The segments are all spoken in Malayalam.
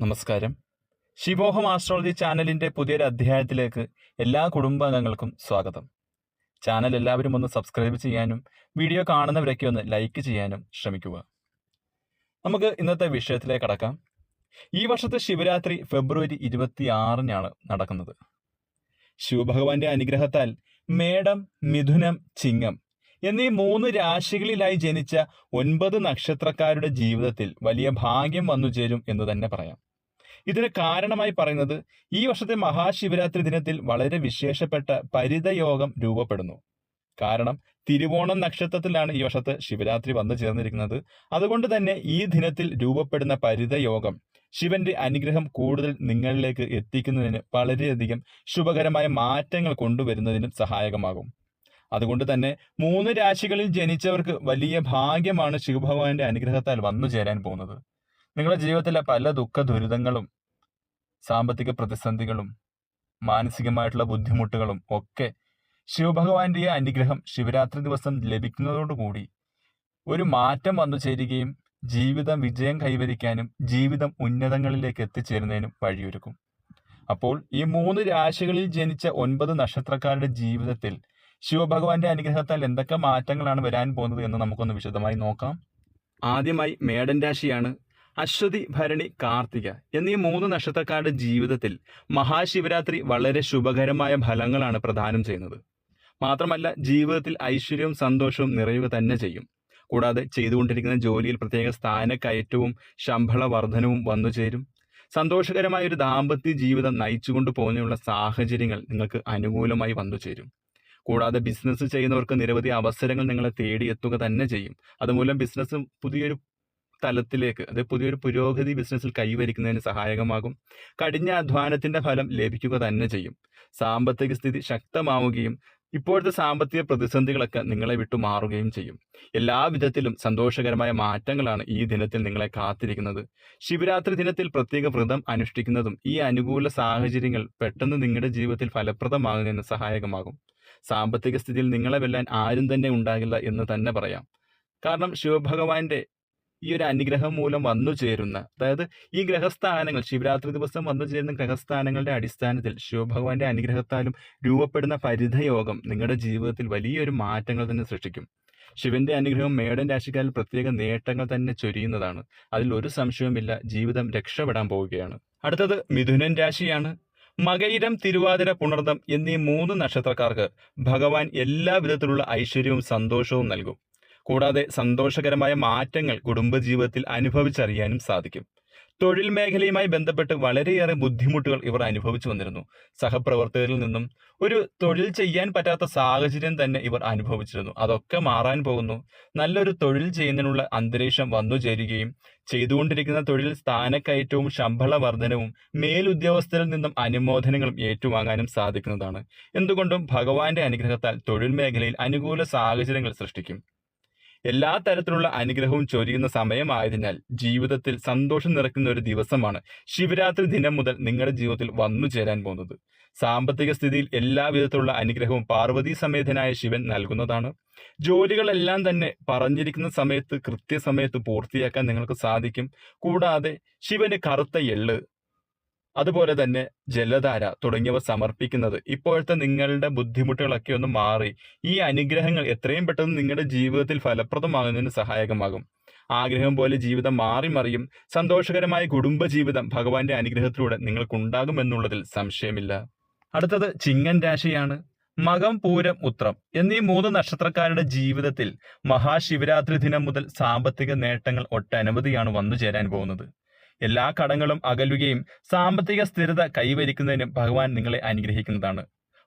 നമസ്കാരം. ശിവോഹം ആസ്ട്രോളജി ചാനലിന്റെ പുതിയൊരു അധ്യായത്തിലേക്ക് എല്ലാ കുടുംബാംഗങ്ങൾക്കും സ്വാഗതം. ചാനൽ എല്ലാവരും ഒന്ന് സബ്സ്ക്രൈബ് ചെയ്യാനും വീഡിയോ കാണുന്നവരൊക്കെ ഒന്ന് ലൈക്ക് ചെയ്യാനും ശ്രമിക്കുക. നമുക്ക് ഇന്നത്തെ വിഷയത്തിലേക്ക് കടക്കാം. ഈ വർഷത്തെ ശിവരാത്രി ഫെബ്രുവരി ഇരുപത്തി ആറിനാണ് നടക്കുന്നത്. ശിവഭഗവാന്റെ അനുഗ്രഹത്താൽ മേടം മിഥുനം ചിങ്ങം എന്നീ മൂന്ന് രാശികളിലായി ജനിച്ച ഒൻപത് നക്ഷത്രക്കാരുടെ ജീവിതത്തിൽ വലിയ ഭാഗ്യം വന്നു ചേരും എന്ന് തന്നെ പറയാം. ഇതിന് കാരണമായി പറയുന്നത് ഈ വർഷത്തെ മഹാശിവരാത്രി ദിനത്തിൽ വളരെ വിശേഷപ്പെട്ട പരിതയോഗം രൂപപ്പെടുന്നു. കാരണം തിരുവോണം നക്ഷത്രത്തിലാണ് ഈ വർഷത്തെ ശിവരാത്രി വന്നു ചേർന്നിരിക്കുന്നത്. അതുകൊണ്ട് തന്നെ ഈ ദിനത്തിൽ രൂപപ്പെടുന്ന പരിതയോഗം ശിവന്റെ അനുഗ്രഹം കൂടുതൽ നിങ്ങളിലേക്ക് എത്തിക്കുന്നതിന് വളരെയധികം ശുഭകരമായ മാറ്റങ്ങൾ കൊണ്ടുവരുന്നതിനും സഹായകമാകും. അതുകൊണ്ട് തന്നെ മൂന്ന് രാശികളിൽ ജനിച്ചവർക്ക് വലിയ ഭാഗ്യമാണ് ശിവഭഗവാന്റെ അനുഗ്രഹത്താൽ വന്നു ചേരാൻ പോകുന്നത്. നിങ്ങളുടെ ജീവിതത്തിലെ പല ദുഃഖ ദുരിതങ്ങളും സാമ്പത്തിക പ്രതിസന്ധികളും മാനസികമായിട്ടുള്ള ബുദ്ധിമുട്ടുകളും ഒക്കെ ശിവഭഗവാന്റെ അനുഗ്രഹം ശിവരാത്രി ദിവസം ലഭിക്കുന്നതോടുകൂടി ഒരു മാറ്റം വന്നു ചേരുകയും ജീവിതം വിജയം കൈവരിക്കാനും ജീവിതം ഉന്നതങ്ങളിലേക്ക് എത്തിച്ചേരുന്നതിനും വഴിയൊരുക്കും. അപ്പോൾ ഈ മൂന്ന് രാശികളിൽ ജനിച്ച ഒൻപത് നക്ഷത്രക്കാരുടെ ജീവിതത്തിൽ ശിവഭഗവാന്റെ അനുഗ്രഹത്താൽ എന്തൊക്കെ മാറ്റങ്ങളാണ് വരാൻ പോകുന്നത് എന്ന് നമുക്കൊന്ന് വിശദമായി നോക്കാം. ആദ്യമായി മേടൻ രാശിയാണ്. അശ്വതി ഭരണി കാർത്തിക എന്നീ മൂന്ന് നക്ഷത്രക്കാരുടെ ജീവിതത്തിൽ മഹാശിവരാത്രി വളരെ ശുഭകരമായ ഫലങ്ങളാണ് പ്രദാനം ചെയ്യുന്നത്. മാത്രമല്ല ജീവിതത്തിൽ ഐശ്വര്യവും സന്തോഷവും നിറയുക തന്നെ ചെയ്യും. കൂടാതെ ചെയ്തുകൊണ്ടിരിക്കുന്ന ജോലിയിൽ പ്രത്യേക സ്ഥാനക്കയറ്റവും ശമ്പള വർധനവും വന്നു ചേരും. സന്തോഷകരമായ ഒരു ദാമ്പത്യ ജീവിതം നയിച്ചുകൊണ്ട് പോകുന്നതിനുള്ള സാഹചര്യങ്ങൾ നിങ്ങൾക്ക് അനുകൂലമായി വന്നു ചേരും. കൂടാതെ ബിസിനസ് ചെയ്യുന്നവർക്ക് നിരവധി അവസരങ്ങൾ നിങ്ങളെ തേടിയെത്തുക തന്നെ ചെയ്യും. അതുമൂലം ബിസിനസ് പുതിയൊരു തലത്തിലേക്ക് അത് പുതിയൊരു പുരോഗതി ബിസിനസ്സിൽ കൈവരിക്കുന്നതിന് സഹായകമാകും. കഠിന അധ്വാനത്തിന്റെ ഫലം ലഭിക്കുക തന്നെ ചെയ്യും. സാമ്പത്തിക സ്ഥിതി ശക്തമാവുകയും ഇപ്പോഴത്തെ സാമ്പത്തിക പ്രതിസന്ധികളൊക്കെ നിങ്ങളെ വിട്ടു മാറുകയും ചെയ്യും. എല്ലാ വിധത്തിലും സന്തോഷകരമായ മാറ്റങ്ങളാണ് ഈ ദിനത്തിൽ നിങ്ങളെ കാത്തിരിക്കുന്നത്. ശിവരാത്രി ദിനത്തിൽ പ്രത്യേക വ്രതം അനുഷ്ഠിക്കുന്നതും ഈ അനുകൂല സാഹചര്യങ്ങൾ പെട്ടെന്ന് നിങ്ങളുടെ ജീവിതത്തിൽ ഫലപ്രദമാകുന്നതിന് സഹായകമാകും. സാമ്പത്തിക സ്ഥിതിയിൽ നിങ്ങളെ വെല്ലാൻ ആരും തന്നെ ഉണ്ടാകില്ല എന്ന് തന്നെ പറയാം. കാരണം ശിവഭഗവാന്റെ ഈ ഒരു അനുഗ്രഹം മൂലം വന്നു ചേരുന്ന അതായത് ഈ ഗ്രഹസ്ഥാനങ്ങൾ ശിവരാത്രി ദിവസം വന്നു ചേരുന്ന ഗ്രഹസ്ഥാനങ്ങളുടെ അടിസ്ഥാനത്തിൽ ശിവഭഗവാന്റെ അനുഗ്രഹത്താലും രൂപപ്പെടുന്ന പരിധയോഗം നിങ്ങളുടെ ജീവിതത്തിൽ വലിയൊരു മാറ്റങ്ങൾ തന്നെ സൃഷ്ടിക്കും. ശിവന്റെ അനുഗ്രഹം മേടൻ രാശിക്കാരിൽ പ്രത്യേക നേട്ടങ്ങൾ തന്നെ ചൊരിയുന്നതാണ്. അതിൽ ഒരു സംശയവുമില്ല ജീവിതം രക്ഷപ്പെടാൻ പോവുകയാണ്. അടുത്തത് മിഥുനൻ രാശിയാണ്. മകയിരം തിരുവാതിര പുണർദം എന്നീ മൂന്ന് നക്ഷത്രക്കാർക്ക് ഭഗവാൻ എല്ലാ വിധത്തിലുള്ള ഐശ്വര്യവും സന്തോഷവും നൽകും. കൂടാതെ സന്തോഷകരമായ മാറ്റങ്ങൾ കുടുംബജീവിതത്തിൽ അനുഭവിച്ചറിയാനും സാധിക്കും. തൊഴിൽ മേഖലയുമായി ബന്ധപ്പെട്ട് വളരെയേറെ ബുദ്ധിമുട്ടുകൾ ഇവർ അനുഭവിച്ചു വന്നിരുന്നു. സഹപ്രവർത്തകരിൽ നിന്നും ഒരു തൊഴിൽ ചെയ്യാൻ പറ്റാത്ത സാഹചര്യം തന്നെ ഇവർ അനുഭവിച്ചിരുന്നു. അതൊക്കെ മാറാൻ പോകുന്നു. നല്ലൊരു തൊഴിൽ ചെയ്യുന്നതിനുള്ള അന്തരീക്ഷം വന്നു ചേരുകയും ചെയ്തുകൊണ്ടിരിക്കുന്ന തൊഴിൽ സ്ഥാനക്കയറ്റവും ശമ്പള വർധനവും മേലുദ്യോഗസ്ഥരിൽ നിന്നും അനുമോദനങ്ങളും ഏറ്റുവാങ്ങാനും സാധിക്കുന്നതാണ്. എന്തുകൊണ്ടും ഭഗവാന്റെ അനുഗ്രഹത്താൽ തൊഴിൽ മേഖലയിൽ അനുകൂല സാഹചര്യങ്ങൾ സൃഷ്ടിക്കും. എല്ലാ തരത്തിലുള്ള അനുഗ്രഹവും ചൊരിയുന്ന സമയമായതിനാൽ ജീവിതത്തിൽ സന്തോഷം നിറയ്ക്കുന്ന ഒരു ദിവസമാണ് ശിവരാത്രി ദിനം മുതൽ നിങ്ങളുടെ ജീവിതത്തിൽ വന്നു ചേരാൻ പോകുന്നത്. സാമ്പത്തിക സ്ഥിതിയിൽ എല്ലാ വിധത്തിലുള്ള അനുഗ്രഹവും പാർവതി സമേതനായ ശിവൻ നൽകുന്നതാണ്. ജോലികളെല്ലാം തന്നെ പറഞ്ഞിരിക്കുന്ന സമയത്ത് കൃത്യസമയത്ത് പൂർത്തിയാക്കാൻ നിങ്ങൾക്ക് സാധിക്കും. കൂടാതെ ശിവന് കറുത്ത എള്ള് അതുപോലെ തന്നെ ജലധാര തുടങ്ങിയവ സമർപ്പിക്കുന്നത്. ഇപ്പോഴത്തെ നിങ്ങളുടെ ബുദ്ധിമുട്ടുകളൊക്കെ ഒന്ന് മാറി. ഈ അനുഗ്രഹങ്ങൾ എത്രയും പെട്ടെന്ന് നിങ്ങളുടെ ജീവിതത്തിൽ ഫലപ്രദമാകുന്നതിന് സഹായകമാകും. ആഗ്രഹം പോലെ ജീവിതം മാറി മറിയും സന്തോഷകരമായ കുടുംബജീവിതം ഭഗവാന്റെ അനുഗ്രഹത്തിലൂടെ നിങ്ങൾക്കുണ്ടാകുമെന്നുള്ളതിൽ സംശയമില്ല. അടുത്തത് ചിങ്ങൻ രാശിയാണ്. മകം പൂരം ഉത്രം എന്നീ മൂന്ന് നക്ഷത്രക്കാരുടെ ജീവിതത്തിൽ മഹാശിവരാത്രി ദിനം മുതൽ സാമ്പത്തിക നേട്ടങ്ങൾ ഒട്ടനവധിയാണ് വന്നു ചേരാൻ പോകുന്നത്. എല്ലാ കടങ്ങളും അകലുകയും സാമ്പത്തിക സ്ഥിരത കൈവരിക്കുന്നതിനും ഭഗവാൻ നിങ്ങളെ അനുഗ്രഹിക്കുന്നതാണ്.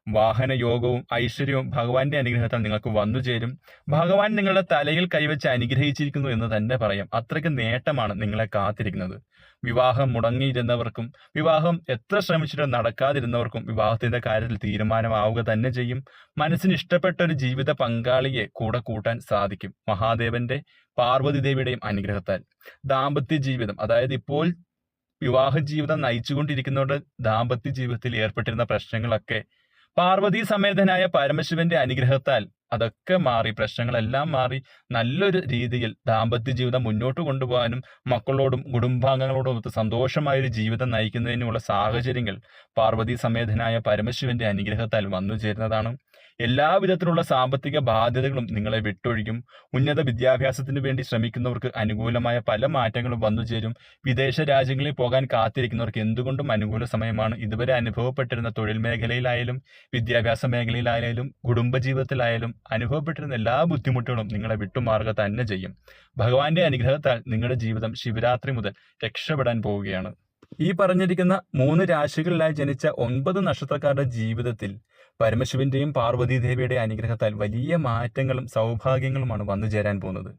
വാഹന യോഗവും ഐശ്വര്യവും ഭഗവാന്റെ അനുഗ്രഹത്താൽ നിങ്ങൾക്ക് വന്നു ചേരും. ഭഗവാൻ നിങ്ങളുടെ തലയിൽ കൈവച്ച് അനുഗ്രഹിച്ചിരിക്കുന്നു എന്ന് തന്നെ പറയാം. അത്രയ്ക്ക് നേട്ടമാണ് നിങ്ങളെ കാത്തിരിക്കുന്നത്. വിവാഹം മുടങ്ങിയിരുന്നവർക്കും വിവാഹം എത്ര ശ്രമിച്ചിട്ടും നടക്കാതിരുന്നവർക്കും വിവാഹത്തിന്റെ കാര്യത്തിൽ തീരുമാനമാവുക തന്നെ ചെയ്യും. മനസ്സിന് ഇഷ്ടപ്പെട്ട ഒരു ജീവിത പങ്കാളിയെ കൂടെ കൂട്ടാൻ സാധിക്കും. മഹാദേവന്റെ പാർവതി ദേവിയുടെയും അനുഗ്രഹത്താൽ. ദാമ്പത്യ ജീവിതം അതായത് ഇപ്പോൾ വിവാഹ ജീവിതം നയിച്ചുകൊണ്ടിരിക്കുന്നവരുടെ ദാമ്പത്യ ജീവിതത്തിൽ ഏർപ്പെട്ടിരുന്ന പ്രശ്നങ്ങളൊക്കെ പാർവതി സമേതനായ പരമശിവന്റെ അനുഗ്രഹത്താൽ അതൊക്കെ മാറി പ്രശ്നങ്ങളെല്ലാം മാറി നല്ലൊരു രീതിയിൽ ദാമ്പത്യ ജീവിതം മുന്നോട്ട് കൊണ്ടുപോകാനും മക്കളോടും കുടുംബാംഗങ്ങളോടും ഒത്ത് സന്തോഷമായ ഒരു ജീവിതം നയിക്കുന്നതിനുമുള്ള സാഹചര്യങ്ങൾ പാർവതി സമേതനായ പരമശിവന്റെ അനുഗ്രഹത്താൽ വന്നു ചേരുന്നതാണ് എല്ലാവിധത്തിലുള്ള സാമ്പത്തിക ബാധ്യതകളും നിങ്ങളെ വിട്ടൊഴിക്കും ഉന്നത വിദ്യാഭ്യാസത്തിന് വേണ്ടി ശ്രമിക്കുന്നവർക്ക് അനുകൂലമായ പല മാറ്റങ്ങളും വന്നു ചേരും. വിദേശ രാജ്യങ്ങളിൽ പോകാൻ കാത്തിരിക്കുന്നവർക്ക് എന്തുകൊണ്ടും അനുകൂല സമയമാണ്. ഇതുവരെ അനുഭവപ്പെട്ടിരുന്ന തൊഴിൽ മേഖലയിലായാലും വിദ്യാഭ്യാസ മേഖലയിലായാലും കുടുംബജീവിതത്തിലായാലും അനുഭവപ്പെട്ടിരുന്ന എല്ലാ ബുദ്ധിമുട്ടുകളും നിങ്ങളെ വിട്ടുമാറുക തന്നെ ചെയ്യും. ഭഗവാന്റെ അനുഗ്രഹത്താൽ നിങ്ങളുടെ ജീവിതം ശിവരാത്രി മുതൽ രക്ഷപ്പെടാൻ പോവുകയാണ്. ഈ പറഞ്ഞിരിക്കുന്ന മൂന്ന് രാശികളിലായി ജനിച്ച ഒൻപത് നക്ഷത്രക്കാരുടെ ജീവിതത്തിൽ പരമശിവന്റെയും പാർവതീദേവിയുടെ അനുഗ്രഹത്താൽ വലിയ മാറ്റങ്ങളും സൗഭാഗ്യങ്ങളുമാണ് വന്നു ചേരാൻ പോകുന്നത്.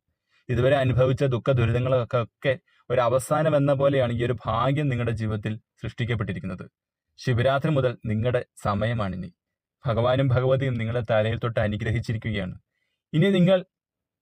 ഇതുവരെ അനുഭവിച്ച ദുഃഖ ദുരിതങ്ങളൊക്കെ ഒരു അവസാനം എന്ന പോലെയാണ് ഈ ഒരു ഭാഗ്യം നിങ്ങളുടെ ജീവിതത്തിൽ സൃഷ്ടിക്കപ്പെട്ടിരിക്കുന്നത്. ശിവരാത്രി മുതൽ നിങ്ങളുടെ സമയമാണിനി. ഭഗവാനും ഭഗവതിയും നിങ്ങളെ തലയിൽ തൊട്ട് അനുഗ്രഹിച്ചിരിക്കുകയാണ്. ഇനി നിങ്ങൾ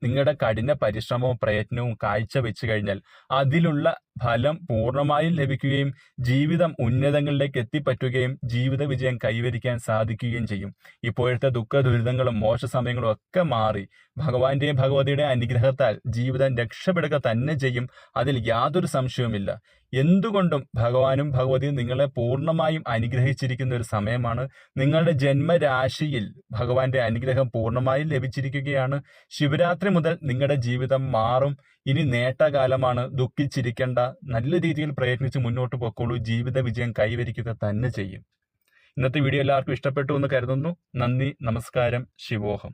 നിങ്ങളുടെ കഠിന പരിശ്രമവും പ്രയത്നവും കാഴ്ച വെച്ച് കഴിഞ്ഞാൽ അതിലുള്ള ഫലം പൂർണമായും ലഭിക്കുകയും ജീവിതം ഉന്നതങ്ങളിലേക്ക് എത്തിപ്പറ്റുകയും ജീവിത വിജയം കൈവരിക്കാൻ സാധിക്കുകയും ചെയ്യും. ഇപ്പോഴത്തെ ദുഃഖ ദുരിതങ്ങളും മോശ സമയങ്ങളും ഒക്കെ മാറി ഭഗവാന്റെയും ഭഗവതിയുടെ അനുഗ്രഹത്താൽ ജീവിതം രക്ഷപ്പെടുക തന്നെ ചെയ്യും. അതിൽ യാതൊരു സംശയവുമില്ല. എന്തുകൊണ്ടും ഭഗവാനും ഭഗവതിയും നിങ്ങളെ പൂർണമായും അനുഗ്രഹിച്ചിരിക്കുന്ന ഒരു സമയമാണ്. നിങ്ങളുടെ ജന്മരാശിയിൽ ഭഗവാന്റെ അനുഗ്രഹം പൂർണമായും ലഭിച്ചിരിക്കുകയാണ്. ശിവരാത്രി മുതൽ നിങ്ങളുടെ ജീവിതം മാറും. ഇനി നേട്ടകാലമാണ് ദുഃഖിച്ചിരിക്കേണ്ട. നല്ല രീതിയിൽ പ്രയത്നിച്ച് മുന്നോട്ട് പോയിക്കോളൂ ജീവിത വിജയം കൈവരിക്കുക തന്നെ ചെയ്യും. ഇന്നത്തെ വീഡിയോ എല്ലാവർക്കും ഇഷ്ടപ്പെട്ടു എന്ന് കരുതുന്നു. നന്ദി നമസ്കാരം ശിവോഹം.